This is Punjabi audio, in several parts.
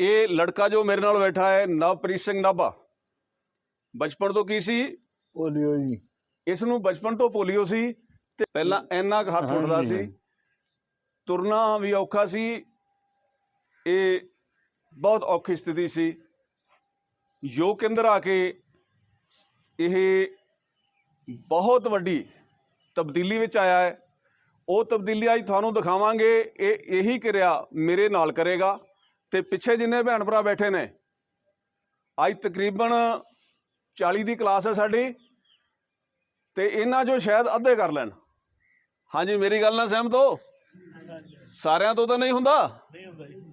ਇਹ ਲੜਕਾ ਜੋ ਮੇਰੇ ਨਾਲ ਬੈਠਾ ਹੈ ਨਵਪ੍ਰੀਤ ਸਿੰਘ ਨਾਭਾ। ਬਚਪਨ ਤੋਂ ਕੀ ਸੀ? ਪੋਲੀਓ ਜੀ। ਇਸ ਨੂੰ ਬਚਪਨ ਤੋਂ ਪੋਲੀਓ ਸੀ ਤੇ ਪਹਿਲਾਂ ਇੰਨਾ ਕੁ ਹੱਥ ਉੱਠਦਾ ਸੀ। ਤੁਰਨਾ ਵੀ ਔਖਾ ਸੀ। ਇਹ ਬਹੁਤ ਔਖੀ ਸਥਿਤੀ ਸੀ। ਯੋਗ ਕੇਂਦਰ ਆ ਕੇ ਇਹ ਬਹੁਤ ਵੱਡੀ ਤਬਦੀਲੀ ਵਿੱਚ ਆਇਆ ਹੈ। ਉਹ ਤਬਦੀਲੀ ਅੱਜ ਤੁਹਾਨੂੰ ਦਿਖਾਵਾਂਗੇ। ਇਹ ਇਹੀ ਕਿਰਿਆ ਮੇਰੇ ਨਾਲ ਕਰੇਗਾ। ਤੇ ਪਿੱਛੇ ਜਿੰਨੇ ਭੈਣ ਭਰਾ ਬੈਠੇ ਨੇ, ਅੱਜ ਤਕਰੀਬਨ 40 ਦੀ ਕਲਾਸ ਹੈ ਸਾਡੀ, ਤੇ ਇਹਨਾਂ ਚੋਂ ਸ਼ਾਇਦ ਅੱਧੇ ਕਰ ਲੈਣ। ਹਾਂਜੀ, ਮੇਰੀ ਗੱਲ ਨਾਲ ਸਹਿਮਤ ਹੋ? ਸਾਰਿਆਂ ਤੋਂ ਤਾਂ ਨਹੀਂ ਹੁੰਦਾ?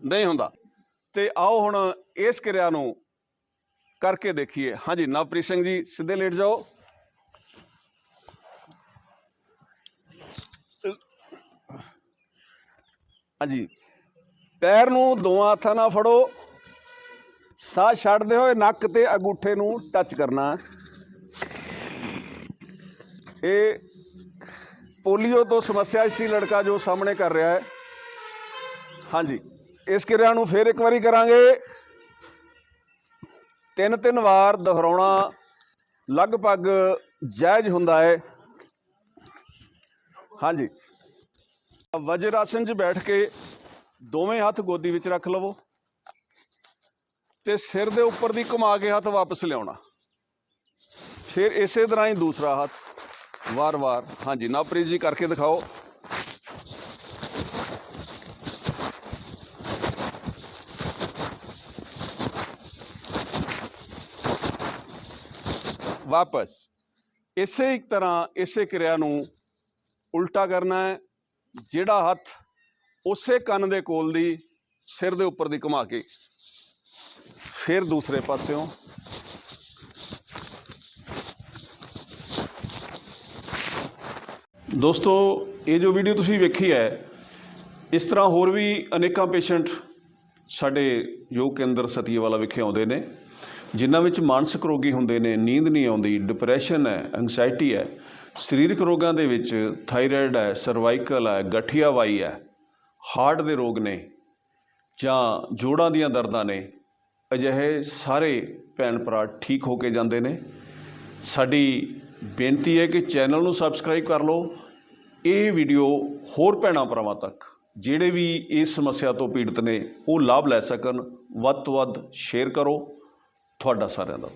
ਨਹੀਂ ਹੁੰਦਾ। ਤੇ ਆਓ ਹੁਣ ਇਸ ਕਿਰਿਆ ਨੂੰ ਕਰਕੇ ਦੇਖੀਏ। ਹਾਂਜੀ, ਨਵਪ੍ਰੀਤ ਸਿੰਘ ਜੀ, ਸਿੱਧੇ ਲੇਟ ਜਾਓ। ਹਾਂਜੀ। ਪੈਰ ਨੂੰ ਦੋਵਾਂ ਹੱਥਾਂ ਨਾਲ ਫੜੋ। ਸਾਹ ਛੱਡਦੇ ਹੋਏ ਨੱਕ ਤੇ ਅੰਗੂਠੇ ਨੂੰ ਟੱਚ ਕਰਨਾ। ਇਹ ਪੋਲੀਓ ਤੋਂ ਸਮੱਸਿਆ ਸੀ ਲੜਕਾ ਜੋ ਸਾਹਮਣੇ ਕਰ ਰਿਹਾ ਹੈ। ਹਾਂਜੀ, ਇਸ ਕਿਰਿਆ ਨੂੰ ਫੇਰ ਇੱਕ ਵਾਰੀ ਕਰਾਂਗੇ। ਤਿੰਨ ਤਿੰਨ ਵਾਰ ਦੁਹਰਾਉਣਾ ਲਗਭਗ ਜਾਇਜ਼ ਹੁੰਦਾ ਹੈ। ਹਾਂਜੀ। ਵਜਰ ਆਸਨ 'ਚ ਬੈਠ ਕੇ ਦੋਵੇਂ ਹੱਥ ਗੋਦੀ ਵਿੱਚ ਰੱਖ ਲਵੋ ਤੇ ਸਿਰ ਦੇ ਉੱਪਰ ਦੀ ਘੁਮਾ ਕੇ ਹੱਥ ਵਾਪਸ ਲਿਆਉਣਾ। ਫਿਰ ਇਸੇ ਤਰ੍ਹਾਂ ਹੀ ਦੂਸਰਾ ਹੱਥ। ਵਾਰ-ਵਾਰ ਹਾਂਜੀ, ਨਵਪ੍ਰੀਤ ਜੀ ਕਰਕੇ ਦਿਖਾਓ। ਵਾਪਸ। ਇਸੇ ਇੱਕ ਤਰ੍ਹਾਂ ਇਸੇ ਕਿਰਿਆ ਨੂੰ ਉਲਟਾ ਕਰਨਾ ਹੈ। ਜਿਹੜਾ ਹੱਥ ਉਸੇ ਕੰਨ ਦੇ ਕੋਲ ਦੀ ਸਿਰ ਦੇ ਉੱਪਰ ਦੀ ਘੁਮਾ ਕੇ ਫਿਰ ਦੂਸਰੇ ਪਾਸਿਓਂ ਦੋਸਤੋ, ਇਹ ਜੋ ਵੀਡੀਓ ਤੁਸੀਂ ਵੇਖੀ ਹੈ, ਇਸ ਤਰ੍ਹਾਂ ਹੋਰ ਵੀ ਅਨੇਕਾਂ ਪੇਸ਼ੈਂਟ ਸਾਡੇ ਯੋਗ ਕੇਂਦਰ ਸਤੀਵਾਲਾ ਵਿਖੇ ਆਉਂਦੇ ਨੇ, ਜਿਨ੍ਹਾਂ ਵਿੱਚ ਮਾਨਸਿਕ ਰੋਗੀ ਹੁੰਦੇ ਨੇ, ਨੀਂਦ ਨਹੀਂ ਆਉਂਦੀ ਡਿਪਰੈਸ਼ਨ ਹੈ ਐਂਗਜ਼ਾਇਟੀ ਹੈ, ਸਰੀਰਕ ਰੋਗਾਂ ਦੇ ਵਿੱਚ ਥਾਇਰਾਇਡ ਹੈ ਸਰਵਾਈਕਲ ਹੈ ਗਠੀਆ ਵਾਈ ਹੈ ਹਾਰਟ ਦੇ ਰੋਗ ਨੇ ਜਾਂ ਜੋੜਾਂ ਦੀਆਂ ਦਰਦਾਂ ਨੇ, ਅਜਿਹੇ ਸਾਰੇ ਭੈਣ ਭਰਾ ਠੀਕ ਹੋ ਕੇ ਜਾਂਦੇ ਨੇ। ਸਾਡੀ ਬੇਨਤੀ ਹੈ ਕਿ ਚੈਨਲ ਨੂੰ ਸਬਸਕ੍ਰਾਈਬ ਕਰ ਲਓ। ਇਹ ਵੀਡੀਓ ਹੋਰ ਭੈਣਾਂ ਭਰਾਵਾਂ ਤੱਕ ਜਿਹੜੇ ਵੀ ਇਸ ਸਮੱਸਿਆ ਤੋਂ ਪੀੜਤ ਨੇ, ਉਹ ਲਾਭ ਲੈ ਸਕਣ। ਵੱਧ ਤੋਂ ਵੱਧ ਸ਼ੇਅਰ ਕਰੋ। ਤੁਹਾਡਾ ਸਾਰਿਆਂ ਦਾ